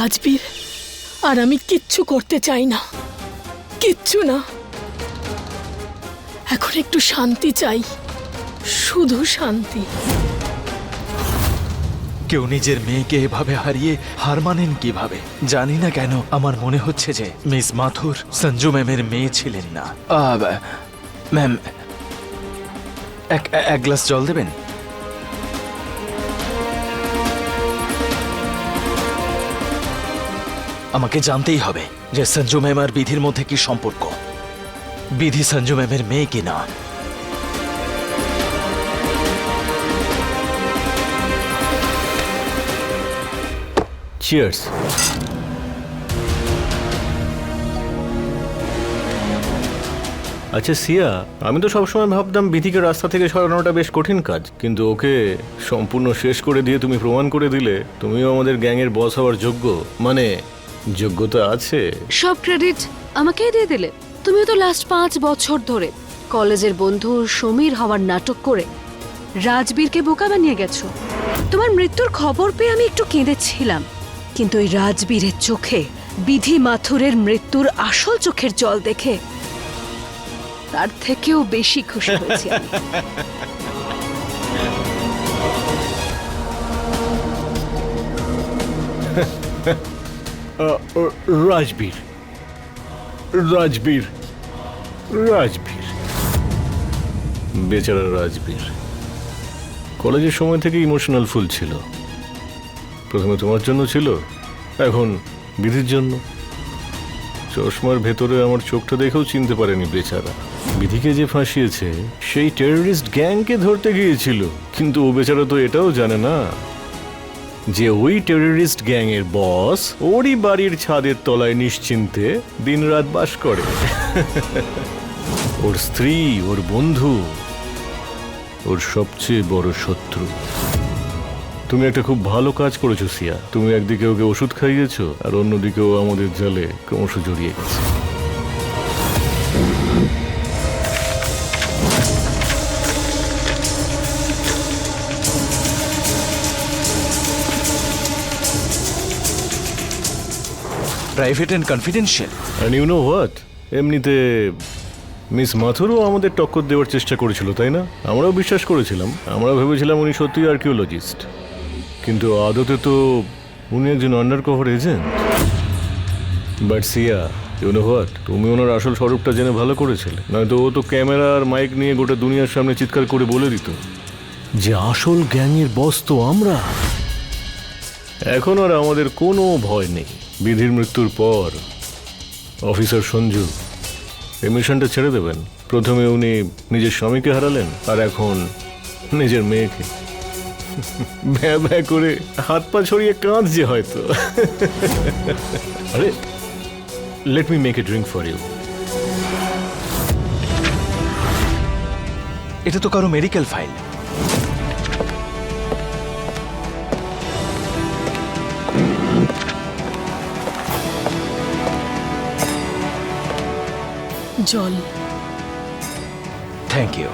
রাজবীর, আর আমি কিচ্ছু করতে চাই না। কিচ্ছু না। এখন একটু শান্তি চাই, শুধু শান্তি। কেউ নিজের মেয়েকে এভাবে হারিয়ে হার মানেন কীভাবে? জানি না কেন, আমার মনে হচ্ছে যে মিস মাথুর সঞ্জু ম্যামের মেয়ে ছিলেন না। ম্যাম, এক এক গ্লাস জল দেবেন? আমাকে জানতেই হবে যে সঞ্জু ম্যাম আর বিধির মধ্যে কি সম্পর্ক। বিধি সঞ্জু ম্যামের মেয়ে কিনা চিয়ার্স আচ্ছা সিয়া, আমি তো সবসময় ভাবতাম বিধিকে রাস্তা থেকে সরানোটা বেশ কঠিন কাজ, কিন্তু ওকে সম্পূর্ণ শেষ করে দিয়ে তুমি প্রমাণ করে দিলে, তুমিও আমাদের গ্যাংয়ের বস হওয়ার যোগ্য। মানে যোগ্যতা আছে? সব ক্রেডিট আমাকেই দিয়ে দিলে। তুমিও তো লাস্ট পাঁচ বছর ধরে কলেজের বন্ধু সমীর হওয়ার নাটক করে রাজবীরকে বোকা বানিয়ে গেছো। তোমার মৃত্যুর খবর পেয়ে আমি একটু কেঁদেছিলাম। কিন্তু ওই রাজবীরের চোখে বিধি মাথুরের মৃত্যুর আসল চোখের জল দেখে তার থেকেও বেশি খুশি হয়েছি রাজবীর। রাজবীর। রাজবীর। বেচারা রাজবীর। কলেজের সময় থেকে ইমোশনাল ফুল ছিল। প্রথমে তোমার জন্য ছিল, এখন বিধির জন্য। চশমার ভেতরে আমার চোখটা দেখেও চিনতে পারেনি বেচারা। বিধিকে যে ফাঁসিয়েছে, সেই টেররিস্ট গ্যাংকে ধরতে গিয়েছিল। কিন্তু ও বেচারা তো এটাও জানে না। যে ওই টেররিস্ট গ্যাংয়ের বস ওরই বাড়ির ছাদের তলায় নিশ্চিন্তে দিনরাত বাস করে। ওর স্ত্রী, ওর বন্ধু, ওর সবচেয়ে বড় শত্রু। তুমি একটা খুব ভালো কাজ করেছ, সিয়া। তুমি একদিকে ওকে ওষুধ খাইয়েছো, আর অন্যদিকে ও আমাদের জালে ক্রমশ জড়িয়ে গেছে। Private and confidential and you know what এমনিতে মিস মাথুরও আমাদের টক্কর দেওয়ার চেষ্টা করেছিল, তাই না? আমরাও বিশ্বাস করেছিলাম। আমরা ভেবেছিলাম উনি সত্যিই আর্কিওলজিস্ট কিন্তু আদতে তো উনি একজন under cover agent but Siya you know what তুমি ওনার আসল স্বরূপটা জেনে ভালো করেছিলে। নয়তো ও তো ক্যামেরা আর মাইক নিয়ে গোটা দুনিয়ার সামনে চিৎকার করে বলে দিত। যে আসল গ্যাংয়ের বস তো আমরা। এখন আর আমাদের কোনো ভয় নেই। বিধির মৃত্যুর পর, অফিসার সঞ্জু, এই মিশনটা ছেড়ে দেবেন। প্রথমে উনি নিজের স্বামীকে হারালেন, আর এখন নিজের মেয়েকে। ভ্যা ভ্যা করে হাত পা ছড়িয়ে কাঁদছে হয়তো। আরে let me make a drink for you এটা তো কারও মেডিকেল ফাইল জল। থ্যাংক ইউ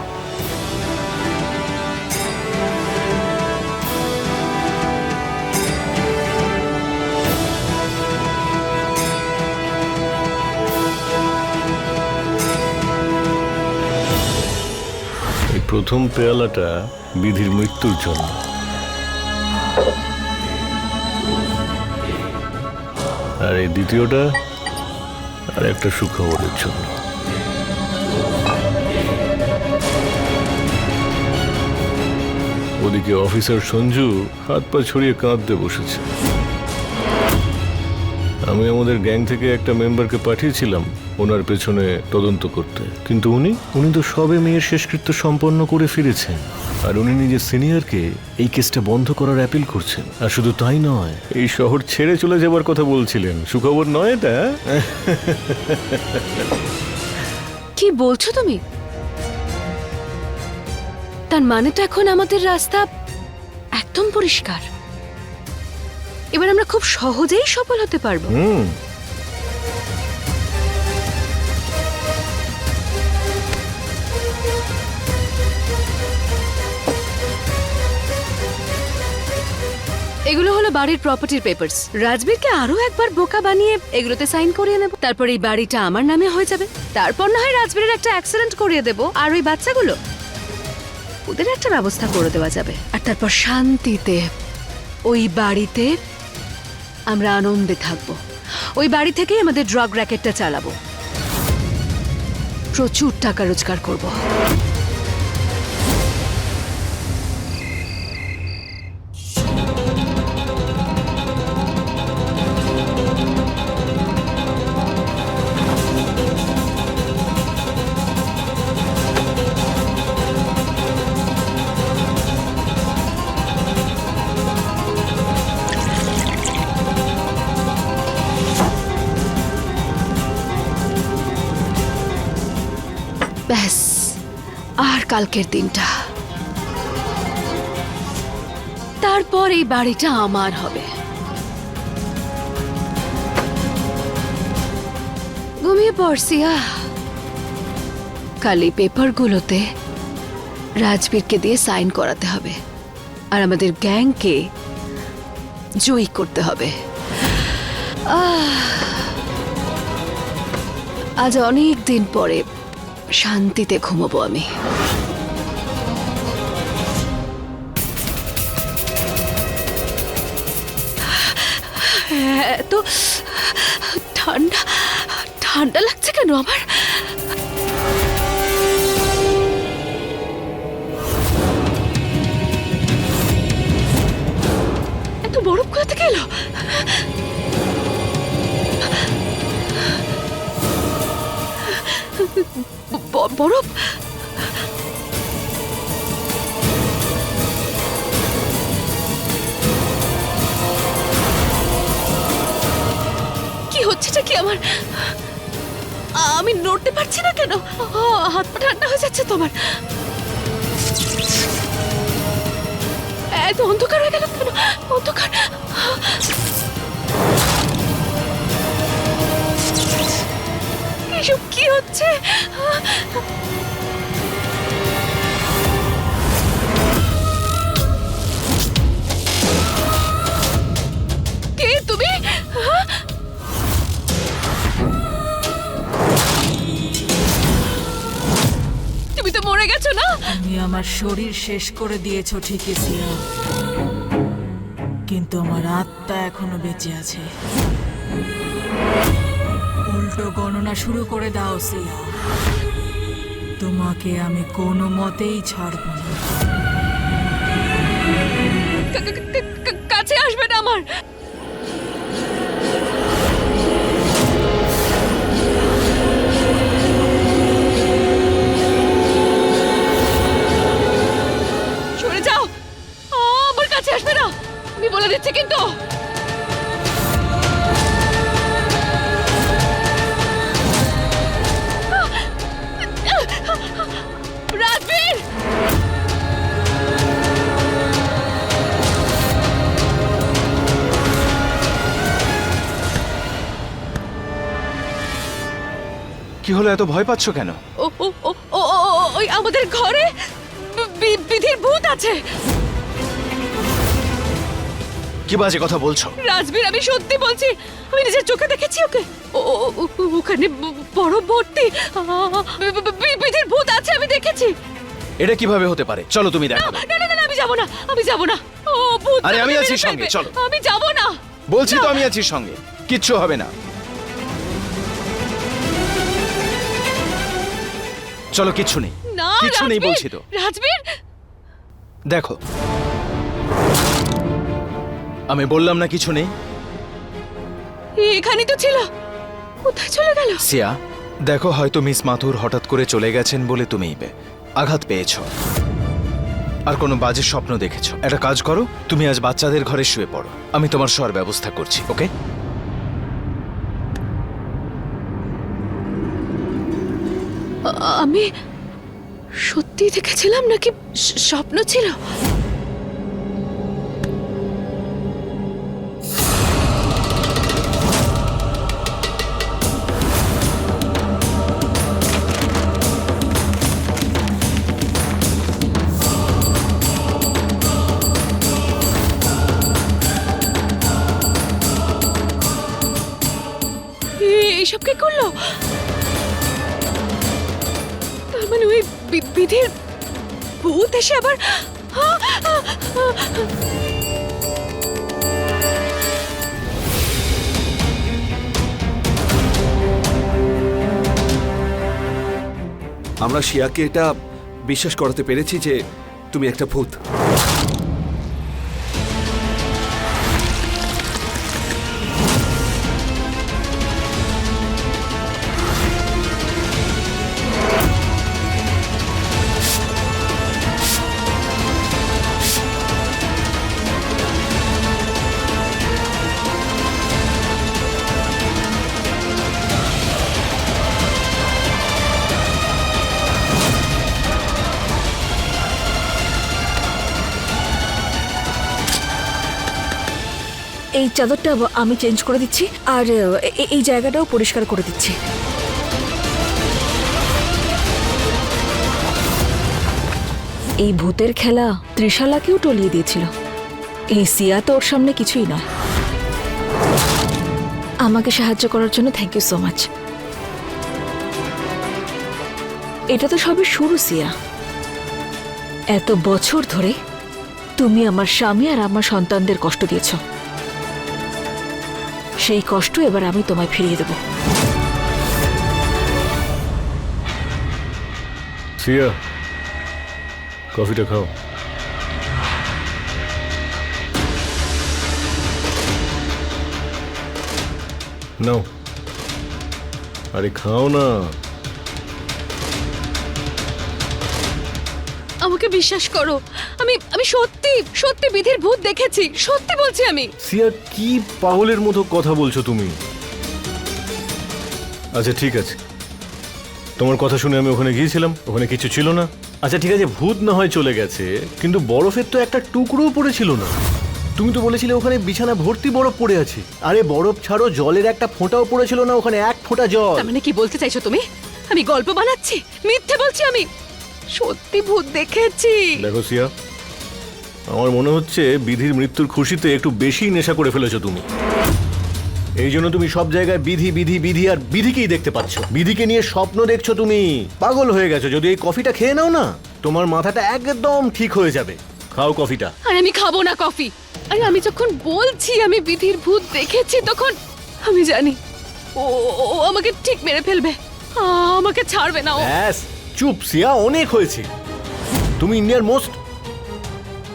এই প্রথম পেয়ালাটা বিধির মৃত্যুর জন্য। আর এই দ্বিতীয়টা আর একটা সুখবরের জন্য। ওদিকে অফিসার সঞ্জু হাত পা ছড়িয়ে কাঁদতে বসেছে। আমি আমাদের গ্যাং থেকে একটা মেম্বারকে পাঠিয়েছিলাম, ওনার পেছনে তদন্ত করতে। কিন্তু উনি উনি তো সবে মেয়ের শেষকৃত্য সম্পন্ন করে ফিরেছেন। আর উনি নিজের সিনিয়রকে এই কেসটা বন্ধ করার অ্যাপিল করছেন। আর শুধু তাই নয়, এই শহর ছেড়ে চলে যাবার কথা বলছিলেন। সুখবর নয় এটা কি বলছো তুমি? তার মানে তো এখন আমাদের রাস্তা একদম পরিষ্কার। এবার আমরা খুব সহজেই সফল হতে পারব। হুম। এগুলো হলো বাড়ির প্রপার্টির পেপারস রাজবীরকে আরও একবার বোকা বানিয়ে এগুলোতে সাইন করিয়ে নেব। তারপর এই বাড়িটা আমার নামে হয়ে যাবে। তারপর না হয় রাজবীরের একটা অ্যাক্সিডেন্ট করিয়ে দেব। আর ওই বাচ্চাগুলো? ওদের একটা ব্যবস্থা করে দেওয়া যাবে। আর তারপর শান্তিতে ওই বাড়িতে আমরা আনন্দে থাকব। ওই বাড়ি থেকেই আমাদের ড্রাগ র্যাকেটটা চালাবো। প্রচুর টাকা রোজগার করব। কালকের দিনটা। তারপর এই বাড়িটা আমার হবে। ঘুমিয়ে আহ কাল এই পেপারগুলোতে রাজবীরকে দিয়ে সাইন করাতে হবে। আর আমাদের গ্যাংকে জয়ী করতে হবে। আজ অনেক দিন পরে শান্তিতে ঘুমাবো আমি। ঠান্ডা ঠান্ডা লাগছে কেন আমার এত বরফ কোথা থেকে এলো? বরফ? হচ্ছেটা কি আমার? আমি নড়তে পারছি না কেন? হাত পা ঠান্ডা হয়ে যাচ্ছে তোমার। এত অন্ধকার হয়ে গেল কেন? অন্ধকার। এসব কি হচ্ছে? আমার শরীর শেষ করে দিয়েছ ঠিকই, সিয়া। কিন্তু আমার আত্মা এখনও বেঁচে আছে। উল্টো গণনা শুরু করে দাও, সিয়া। তোমাকে আমি কোনো মতেই ছাড়ব না। কাছে আসবে না আমার। আমি বলে দিচ্ছি কিন্তু। রাজবীর! কি হলো এত ভয় পাচ্ছ কেন? ও ও ও ও ও, ওই আমাদের ঘরে বি- বিধির ভূত আছে। কি বাজে কথা বলছো? রাজবীর আমি সত্যি বলছি আমি নিজের চোখে দেখেছি ওকে। ওখানে বড় ভর্তি আ, বি- বি- বি- বিধির ভূত আছে আমি দেখেছি। এটা কীভাবে হতে পারে? চলো তুমি দেখো। না না না না, আমি যাব না আমি যাব না। ও ভূত আরে, আমি আছি সঙ্গে, চলো। আমি যাব না। বলছি তো আমি আছি সঙ্গে কিচ্ছু হবে না। চলো কিচ্ছু নেই। না কিচ্ছু নেই বলছি তো। রাজবীর! দেখো আমি বললাম না কিছু নেই। এখানেই তো ছিল। কোথায় চলে গেল? সিয়া দেখো হয়তো মিস মাথুর হঠাৎ করে চলে গেছেন বলে তুমি আঘাত পেয়েছ। আর কোনো বাজে স্বপ্ন দেখেছ। একটা কাজ করো তুমি আজ বাচ্চাদের ঘরে শুয়ে পড়ো। আমি তোমার শোয়ার ব্যবস্থা করছি ওকে? আমি সত্যি দেখেছিলাম নাকি স্বপ্ন ছিল? আবার আমরা শিয়াকে এটা বিশ্বাস করাতে পেরেছি যে তুমি একটা ভূত। এই চাদরটা আমি চেঞ্জ করে দিচ্ছি আর এই জায়গাটাও পরিষ্কার করে দিচ্ছি। এই ভূতের খেলা ত্রিশালাকেও টলিয়ে দিয়েছিল। এই সিয়া তো ওর সামনে কিছুই নয়। আমাকে সাহায্য করার জন্য থ্যাংক ইউ সো মাচ এটা তো সবে শুরু, সিয়া। এত বছর ধরে তুমি আমার স্বামী আর আমার সন্তানদের কষ্ট দিয়েছ। সেই কষ্ট এবার আমি তোমায় ফিরিয়ে দেব। সিয়া কফিটা খাও। নাও। আরে খাও না। আমাকে বিশ্বাস করো আমি আমি সত্যি সত্যি বিধির ভূত দেখেছি সত্যি বলছি আমি। সিয়া কি পাগলের মতো কথা বলছো তুমি? আচ্ছা ঠিক আছে। তোমার কথা শুনে আমি ওখানে গিয়েছিলাম ওখানে কিছু ছিল না। আচ্ছা ঠিক আছে ভূত না হয় চলে গেছে কিন্তু বরফের তো একটা টুকরোও পড়েছিল না। তুমি তো বলেছিলে ওখানে বিছানা ভর্তি বরফ পড়ে আছে। আরে বরফ ছাড়ো জলের একটা ফোঁটাও পড়েছিল না ওখানে এক ফোঁটা জল। তার মানে কি বলতে চাইছো তুমি? আমি গল্প বানাচ্ছি মিথ্যে বলছি আমি। সত্যি ভূত দেখেছি। দেখো সিয়া আমার মনে হচ্ছে বিধির মৃত্যুর খুশিতে একটু বেশি নেশা করে ফেলেছো তুমি। এই জন্য তুমি সব জায়গায় বিধি বিধি বিধি আর বিধিকেই দেখতে পাচ্ছ। বিধিকে নিয়ে স্বপ্ন দেখছ তুমি। পাগল হয়ে গেছো যদি এই কফিটা খেয়ে নাও না তোমার মাথাটা একদম ঠিক হয়ে যাবে। খাও কফিটা। আর আমি খাব না কফি। আরে আমি যখন বলছি আমি বিধির ভূত দেখেছি তখন আমি জানি ও আমাকে ঠিক মেরে ফেলবে। আ, আমাকে ছাড়বে না ও। ব্যাস। চুপ, সিয়া, অনেক হয়েছে। তুমি ইন্ডিয়ার মোস্ট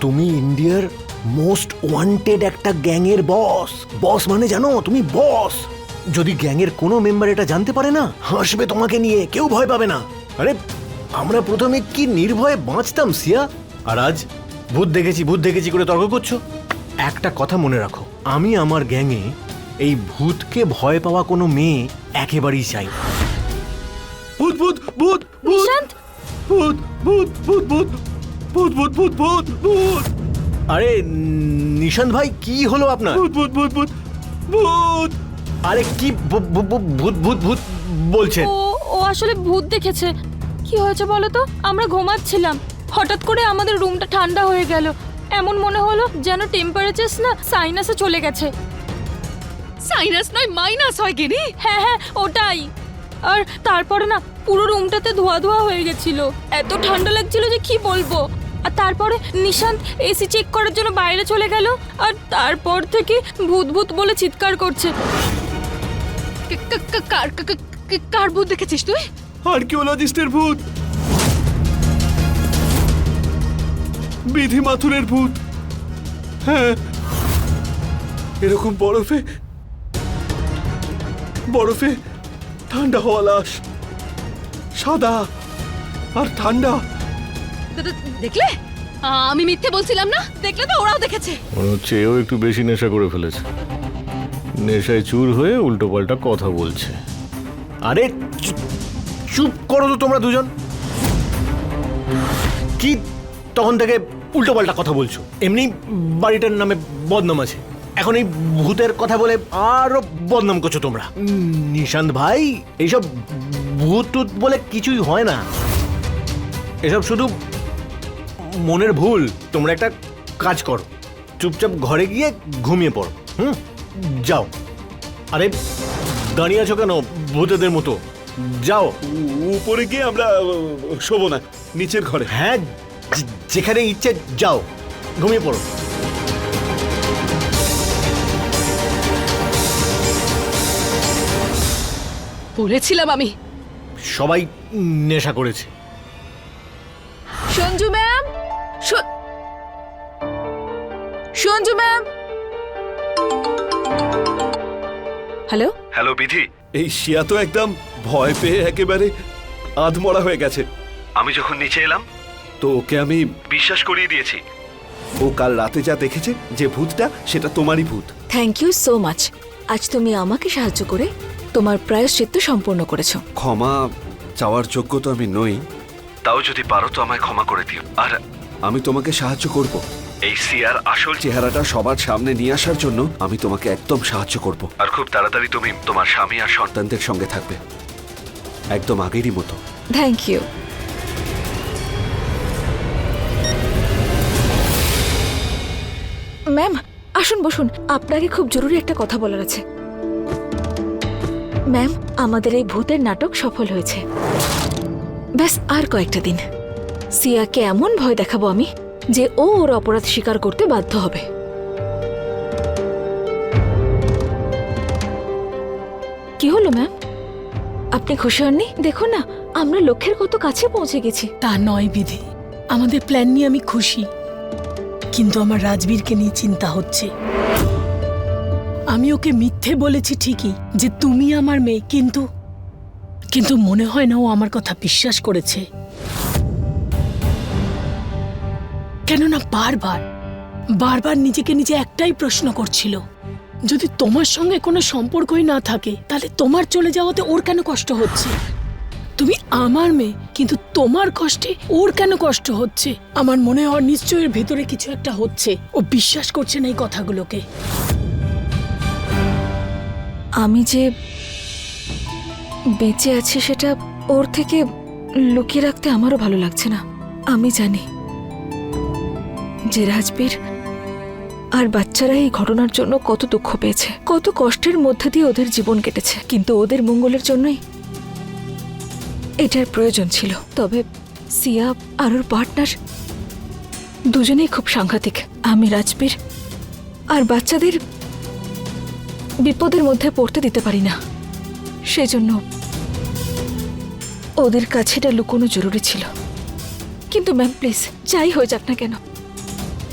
তুমি ইন্ডিয়ার মোস্ট ওয়ান্টেড একটা গ্যাংয়ের বস। বস মানে জানো, তুমি বস। যদি গ্যাংয়ের কোনো মেম্বার এটা জানতে পারে না, হাসবে তোমাকে নিয়ে, কেউ ভয় পাবে না। আরে, আমরা প্রথমে কি নির্ভয়ে বাঁচতাম, সিয়া? আর আজ ভূত দেখেছি ভূত দেখেছি করে তর্ক করছ? একটা কথা মনে রাখো, আমি আমার গ্যাংয়ে এই ভূতকে ভয় পাওয়া কোনো মেয়ে একেবারেই চাই না। ভূত ভূত ভূত ভূত ভূত ভূত ভূত ভূত ভূত ভূত ভূত ভূত ভূত আরে নিশান্ত ভাই কি হলো আপনার ভূত ভূত ভূত ভূত ভূত আরে কি ভূ- ভূ- ভূ- ভূত ভূত ভূত বলছেন ও ও আসলে ভূত দেখেছে কি হয়েছে বলো তো আমরা ঘুমাচ্ছিলাম হঠাৎ করে আমাদের রুমটা ঠান্ডা হয়ে গেল এমন মনে হলো যেন টেম্পারেচার না সাইনাসে চলে গেছে সাইনাস নয় মাইনাস হয় গিনি হ্যাঁ হ্যাঁ ওটাই আর তারপরে না পুরো রুমটাতে ধোয়া ধোয়া হয়ে গেছিল। এত ঠান্ডা লাগছিল যে কি বলব? আর তারপরে নিশান্ত এসি চেক করার জন্য বাইরে চলে গেল, আর তারপর থেকে ভূত ভূত বলে চিৎকার করছে। কার কার ভূত দেখেছিস তুই? আর্কিওলজিস্টের ভূত। বিধি মাথুরের ভূত। হ্যাঁ। এরকম বরফে বরফে ঠান্ডা হওয়া লাশ। সাদা আর ঠান্ডা। দেখলে? আমি মিথ্যে বলছিলাম না? দেখলে তো ওরাও দেখেছে। মনে হচ্ছে এও একটু বেশি নেশা করে ফেলেছে। নেশায় চুর হয়ে উল্টো পাল্টা কথা বলছে। আরে চুপ চুপ করো তো তোমরা দুজন। কি তখন থেকে উল্টো পাল্টা কথা বলছো? এমনি বাড়িটার নামে বদনাম আছে। এখন এই ভূতের কথা বলে আরও বদনাম করছ তোমরা। নিশান্ত ভাই এইসব ভূত টুত বলে কিছুই হয় না। এসব শুধু মনের ভুল। তোমরা একটা কাজ করো। চুপচাপ ঘরে গিয়ে ঘুমিয়ে পড়ো। হুম? যাও। আরে দাঁড়িয়ে আছো কেন? ভূতেদের মতো। যাও। উপরে গিয়ে আমরা শোবো না। নিচের ঘরে। হ্যাঁ যেখানে ইচ্ছে যাও। ঘুমিয়ে পড়ো। বলেছিলাম আমি। সবাই নেশা করেছে। Sanju ma'am Sanju ma'am. Hello? Hello Bidhi. এই শিয়া তো একদম ভয় পেয়ে একেবারে আধমরা হয়ে গেছে। আমি যখন নিচে এলাম তো ওকে আমি বিশ্বাস করিয়ে দিয়েছি। ও কাল রাতে যা দেখেছে যে ভূতটা সেটা তোমারই ভূত। থ্যাংক ইউ সো মাচ আজ তুমি আমাকে সাহায্য করে তোমার প্রায়শ্চিত্ত সম্পূর্ণ করেছ। ক্ষমা চাওয়ার যোগ্য তো আমি নই। তাও যদি পারো তো আমায় ক্ষমা করে দিও। আর আমি তোমাকে সাহায্য করব। এই সিয়ার আসল চেহারাটা সবার সামনে নিয়ে আসার জন্য আমি তোমাকে একদম সাহায্য করব। আর খুব তাড়াতাড়ি তুমি তোমার স্বামী আর সন্তানদের সঙ্গে থাকবে। একদম আগেরই মতো। থ্যাংক ইউ ম্যাম আসুন বসুন। আপনাকে খুব জরুরি একটা কথা বলার আছে। ম্যাম আমাদের এই ভূতের নাটক সফল হয়েছে। ব্যাস, আর কয়েকটা দিন। সিয়াকে এমন ভয় দেখাবো আমি যে ও ওর অপরাধ স্বীকার করতে বাধ্য হবে। কি হলো ম্যাম আপনি খুশি হননি? দেখুন না, আমরা লক্ষ্যের কত কাছে পৌঁছে গেছি। তা নয় বিধি, আমাদের প্ল্যান নিয়ে আমি খুশি। কিন্তু আমার রাজবীরকে নিয়ে চিন্তা হচ্ছে। আমি ওকে মিথ্যে বলেছি ঠিকই, যে তুমি আমার মেয়ে, কিন্তু কিন্তু মনে হয় না ও আমার কথা বিশ্বাস করেছে। কেননা বারবার বারবার নিজেকে নিজে একটাই প্রশ্ন করছিল, যদি তোমার সঙ্গে কোনো সম্পর্কই না থাকে, তাহলে তোমার চলে যাওয়াতে ওর কেন কষ্ট হচ্ছে? তুমি আমার মেয়ে, কিন্তু তোমার কষ্টে ওর কেন কষ্ট হচ্ছে? আমার মনে হয় নিশ্চয়ের ভেতরে কিছু একটা হচ্ছে। ও বিশ্বাস করছে না এই কথাগুলোকে। আমি যে বেঁচে আছি সেটা ওর থেকে লুকিয়ে রাখতে আমারও ভালো লাগছে না, আমি জানি। যে রাজবীর আর বাচ্চারা এই ঘটনার জন্য কত দুঃখ পেয়েছে, কত কষ্টের মধ্যে দিয়ে ওদের জীবন কেটেছে, কিন্তু ওদের মঙ্গলের জন্যই এটার প্রয়োজন ছিল। তবে সিয়া আর ওর পার্টনার দুজনেই খুব সাংঘাতিক। আমি রাজবীর আর বাচ্চাদের বিপদের মধ্যে পড়তে দিতে পারি না। সেজন্য ওদের কাছে এটা লুকোনো জরুরি ছিল। কিন্তু ম্যাম প্লিজ যাই হয়ে যাক না কেন?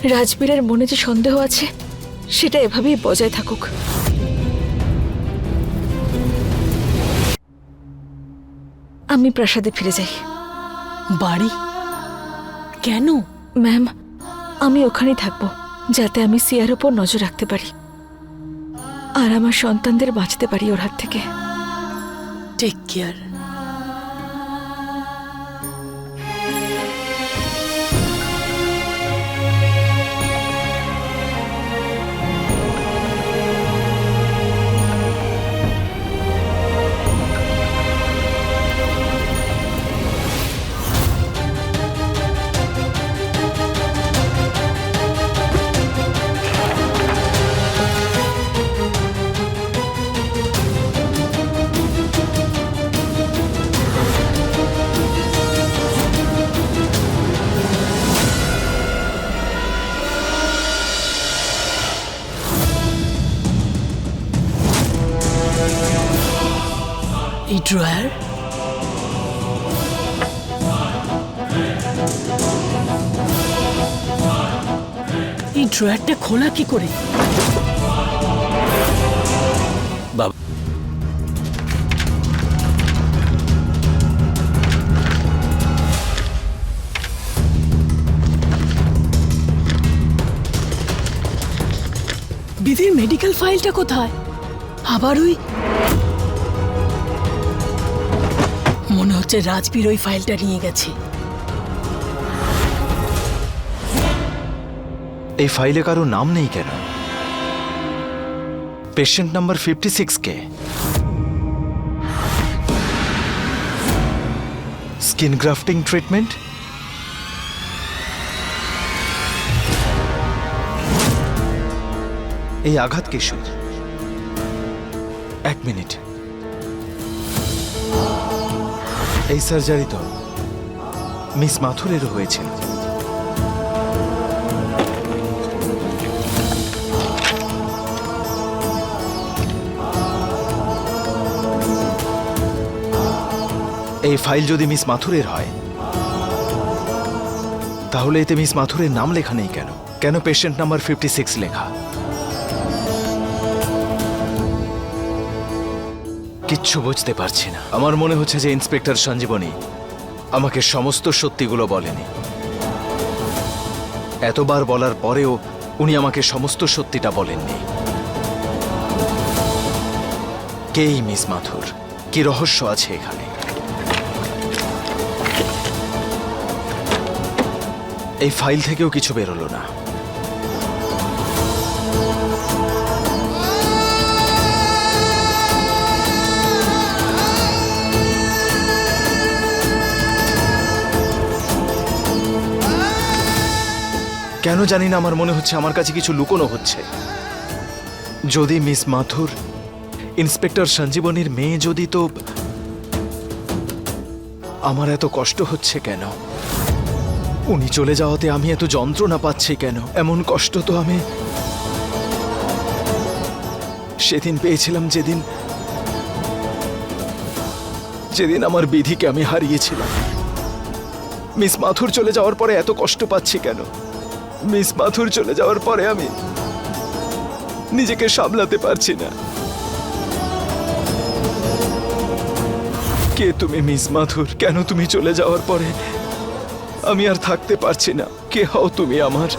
রাজবীরের মনে যে সন্দেহ আছে সেটা এভাবেই বজায় থাকুক। আমি প্রাসাদে ফিরে যাই। বাড়ি? কেন? ম্যাম আমি ওখানেই থাকব যাতে আমি সিয়ার ওপর নজর রাখতে পারি। আর আমার সন্তানদের বাঁচতে পারি ওর হাত থেকে। টেক কেয়ার ড্রয়ারটা খোলা কি করে? বিধির মেডিকেল ফাইলটা কোথায়? আবার ওই মনে হচ্ছে রাজবীর ওই ফাইলটা নিয়ে গেছে। এই ফাইলে কারও নাম নেই কেন? পেশেন্ট নাম্বার ফিফটি সিক্স কে? স্কিন গ্রাফটিং ট্রিটমেন্ট এই আঘাত কিশোর এক মিনিট। এই সার্জারি তো মিস মাথুরেরও হয়েছিল। এই ফাইল যদি মিস মাথুরের হয়, তাহলে এতে মিস মাথুরের নাম লেখা নেই কেন? কেন পেশেন্ট নাম্বার ফিফটি সিক্স লেখা? কিচ্ছু বুঝতে পারছি না। আমার মনে হচ্ছে যে ইন্সপেক্টর সঞ্জীবনী আমাকে সমস্ত সত্যিগুলো বলেনি। এতবার বলার পরেও উনি আমাকে সমস্ত সত্যিটা বলেননি। কেই মিস মাথুর? কি রহস্য আছে এখানে? এই ফাইল থেকেও কিছু বেরোলো না। কেন জানি না, আমার মনে হচ্ছে আমার কাছে কিছু লুকোনো হচ্ছে। যদি মিস মাথুর, ইন্সপেক্টর সঞ্জীবনীর মেয়ে যদি তো আমার এত কষ্ট হচ্ছে কেন? উনি চলে যাওয়াতে আমি এত যন্ত্রণা পাচ্ছি কেন? এমন কষ্ট তো আমি সেদিন পেয়েছিলাম যেদিন যেদিন আমার বিধিকে আমি হারিয়েছিলাম। মিস মাথুর চলে যাওয়ার পরে এত কষ্ট পাচ্ছি কেন? মিস মাথুর চলে যাওয়ার পরে আমি নিজেকে সামলাতে পারছি না। কে তুমি মিস মাথুর? কেন তুমি চলে যাওয়ার পরে আমি আর থাকতে পারছি না। কে হও তুমি আমার।